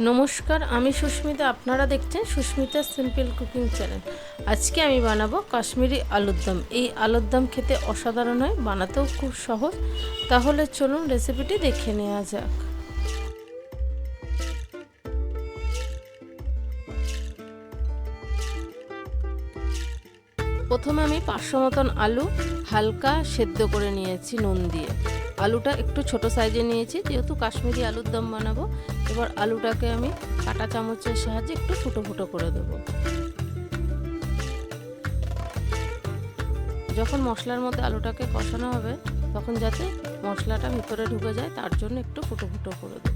নমস্কার, আমি সুস্মিতা। আপনারা দেখছেন সুস্মিতা সিম্পল কুকিং চ্যানেল। আজকে আমি বানাবো কাশ্মীরি আলুর দম। এই আলুর দম খেতে অসাধারণ হয়, বানাতেও খুব সহজ। তাহলে চলুন রেসিপিটি দেখে নেওয়া যাক। প্রথমে আমি পাঁচশো মতন আলু হালকা সেদ্ধ করে নিয়েছি নুন দিয়ে। আলুটা একটু ছোট সাইজে নিয়েছি, যেহেতু কাশ্মীরি আলুর দম বানাবো, এবার আলুটাকে আমি কাটা চামচের সাহায্যে একটু ফুটো ফুটো করে দেব। যখন মশলার মধ্যে আলুটাকে কষানো হবে, তখন যাতে মশলাটা ভিতরে ঢুকে যায়, তার জন্য একটু ফুটো ফুটো করে দেব।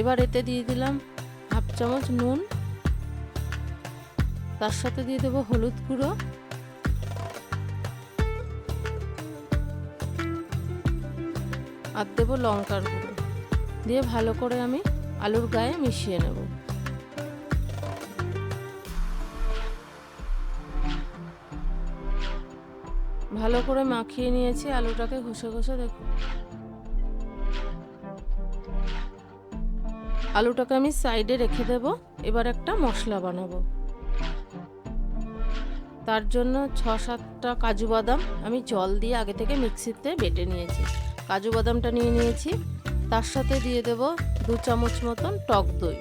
এবার এতে দিয়ে দিলাম হাফ চামচ নুন, তার সাথে দিয়ে দেবো হলুদ গুঁড়ো আর দেবো লঙ্কার গুঁড়ো। দিয়ে ভালো করে আমি আলুর গায়ে মিশিয়ে নেব। ভালো করে মাখিয়ে নিয়েছি আলুটাকে ঘষে ঘষে দেখুন আলুটাকে আমি সাইডে রেখে দেব, এবার একটা মশলা বানাবো। তার জন্য ছ সাতটা কাজু বাদাম আমি জল দিয়ে আগে থেকে মিক্সিতে বেটে নিয়েছি। কাজু বাদামটা নিয়ে নিয়েছি। তার সাথে দিয়ে দেব দু চামচ মতন টক দই।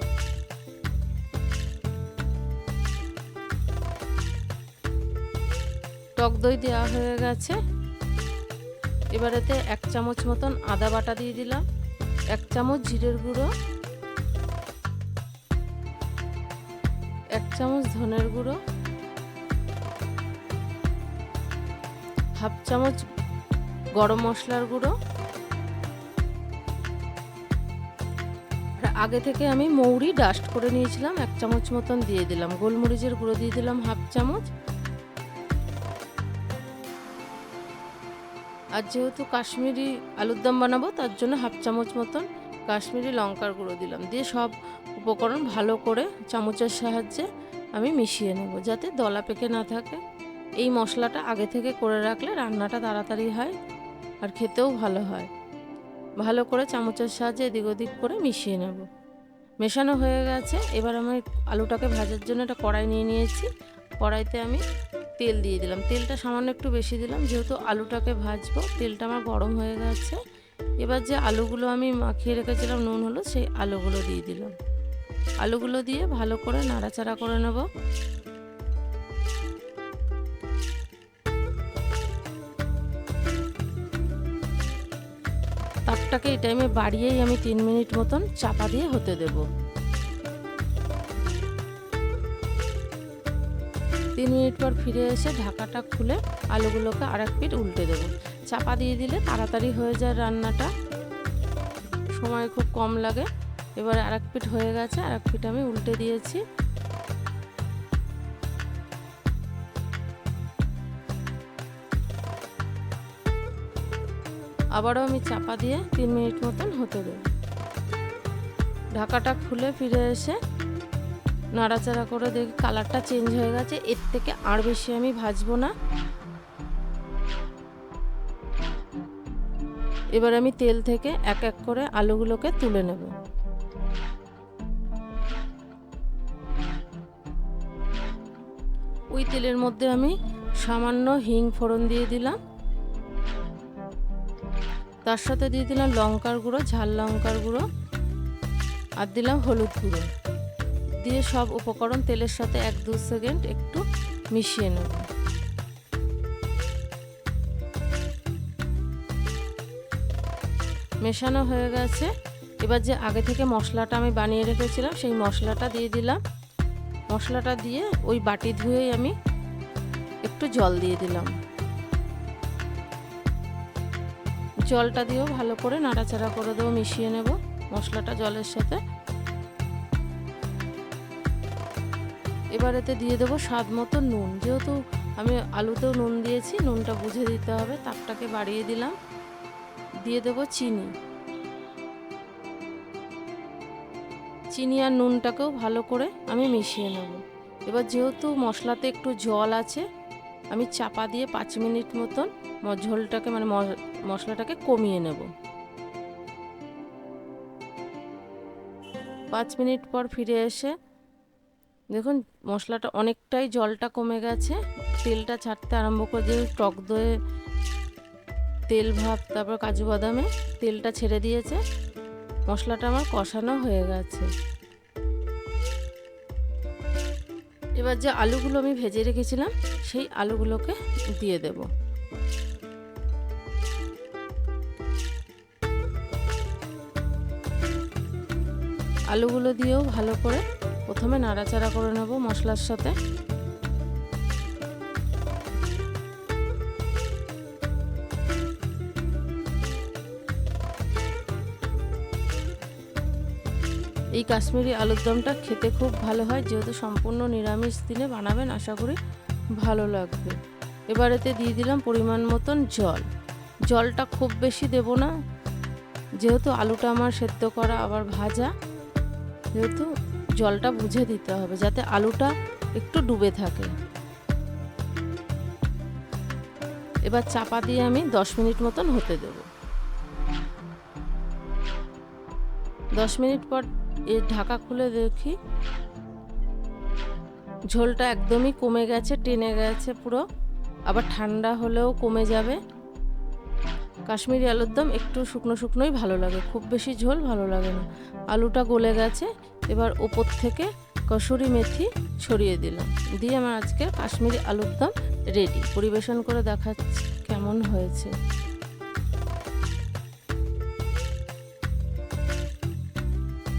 টক দই দেওয়া হয়ে গেছে। এবারেতে এক চামচ মতন আদা বাটা দিয়ে দিলাম। এক চামচ জিরের গুঁড়ো। এক চামচ ধনের গুঁড়ো। হাফ চামচ গরম মশলার গুঁড়ো। আগে থেকে আমি মৌরি ডাস্ট করে নিয়েছিলাম, এক চামচ মতন দিয়ে দিলাম। গোলমরিচের গুঁড়ো দিয়ে দিলাম হাফ চামচ। আর যেহেতু কাশ্মীরি আলুর দম বানাবো, তার জন্য হাফ চামচ মতন কাশ্মীরি লঙ্কার গুঁড়ো দিলাম। দিয়ে সব উপকরণ ভালো করে চামচের সাহায্যে আমি মিশিয়ে নেব, যাতে দলা পেকে না থাকে। এই মশলাটা আগে থেকে করে রাখলে রান্নাটা তাড়াতাড়ি হয় আর খেতেও ভালো হয়। ভালো করে চামচের সাহায্যে এদিক ওদিক করে মিশিয়ে নেব। মেশানো হয়ে গেছে। এবার আমি আলুটাকে ভাজার জন্য একটা কড়াই নিয়ে নিয়েছি। কড়াইতে আমি তেল দিয়ে দিলাম। তেলটা সামান্য একটু বেশি দিলাম। যেহেতু আলুটাকে ভাজবো, তেলটা আমার গরম হয়ে গেছে। এবার যে আলুগুলো আমি মাখিয়ে রেখেছিলাম নুন হলো সেই আলুগুলো দিয়ে দিলাম। আলুগুলো দিয়ে ভালো করে নাড়াচাড়া করে নেব। তাপটাকে এই টাইমে বাড়িয়েই আমি তিন মিনিট মতন চাপা দিয়ে হতে দেব। তিন মিনিট পর ফিরে এসে ঢাকাটা খুলে আলুগুলোকে আর এক পিঠ উল্টে দেবো। চাপা দিয়ে দিলে তাড়াতাড়ি হয়ে যায় রান্নাটা। সময় খুব কম লাগে। এবার আর এক পিঠ হয়ে গেছে আর এক পিঠ আমি উল্টে দিয়েছি। আবারও আমি চাপা দিয়ে তিন মিনিট মতন হতে দেব। ঢাকাটা খুলে ফিরে এসে নাড়াচাড়া করে দেখি কালারটা চেঞ্জ হয়ে গেছে, এর থেকে আর বেশি আমি ভাজবো না। এবার আমি তেল থেকে এক এক করে আলুগুলোকে তুলে নেব। ওই তেলের মধ্যে আমি সামান্য হিং ফোড়ন দিয়ে দিলাম। তার সাথে দিয়ে দিলাম লঙ্কার গুঁড়ো, ঝাল লঙ্কার গুঁড়ো আর দিলাম হলুদ গুঁড়ো। দিয়ে সব উপকরণ তেলের সাথে এক দু সেকেন্ড একটু মিশিয়ে নেব। মেশানো হয়ে গেছে। এবার যে আগে থেকে মশলাটা আমি বানিয়ে রেখেছিলাম, সেই মশলাটা দিয়ে দিলাম। মশলাটা দিয়ে ওই বাটি ধুয়েই আমি একটু জল দিয়ে দিলাম। জলটা দিয়েও ভালো করে নাড়াচাড়া করে দেবো, মিশিয়ে নেব মশলাটা জলের সাথে। এবার এতে দিয়ে দেবো স্বাদ মতো নুন। যেহেতু আমি আলুতেও নুন দিয়েছি, নুনটা বুঝে দিতে হবে, তাপটাকে বাড়িয়ে দিলাম। দিয়ে দেবো চিনি। চিনি আর নুনটাকেও ভালো করে আমি মিশিয়ে নেব। এবার যেহেতু মশলাতে একটু জল আছে আমি চাপা দিয়ে পাঁচ মিনিট মতন ঝোলটাকে মানে মশলাটাকে কমিয়ে নেব। পাঁচ মিনিট পর ফিরে এসে, দেখুন মশলাটা অনেকটাই জলটা কমে গেছে। তেলটা ছাড়তে আরম্ভ করে দিয়ে টক দয়ে তেল ভাব তারপর কাজু বাদামে তেলটা ছেড়ে দিয়েছে। মশলাটা আমার কষানো হয়ে গেছে। এবার যে আলুগুলো আমি ভেজে রেখেছিলাম, সেই আলুগুলোকে দিয়ে দেব। আলুগুলো দিয়েও ভালো করে প্রথমে নাড়াচাড়া করে নেব মশলার সাথে। এই কাশ্মীরি আলুর দমটা খেতে খুব ভালো হয়, যেহেতু সম্পূর্ণ নিরামিষ দিনে বানাবেন, আশা করি ভালো লাগবে। এবার এতে দিয়ে দিলাম পরিমাণ মতন জল। জলটা খুব বেশি দেব না, যেহেতু আলুটা আমার সেদ্ধ করা আবার ভাজা, যেহেতু জলটা বুঝে দিতে হবে, যাতে আলুটা একটু ডুবে থাকে। এবার চাপা দিয়ে আমি দশ মিনিট মতন হতে দেব। দশ মিনিট পর এর ঢাকা খুলে দেখি। ঝোলটা একদমই কমে গেছে, টেনে গেছে পুরো। আবার ঠান্ডা হলেও কমে যাবে। কাশ্মীরি আলুর দম একটু শুকনো শুকনোই ভালো লাগে। খুব বেশি ঝোল ভালো লাগে না। আলুটা গলে গেছে। এবার ওপর থেকে কসুরি মেথি ছড়িয়ে দিলাম। দিয়ে আমার আজকে কাশ্মীরি আলুর দম রেডি পরিবেশন করে দেখাচ্ছি কেমন হয়েছে।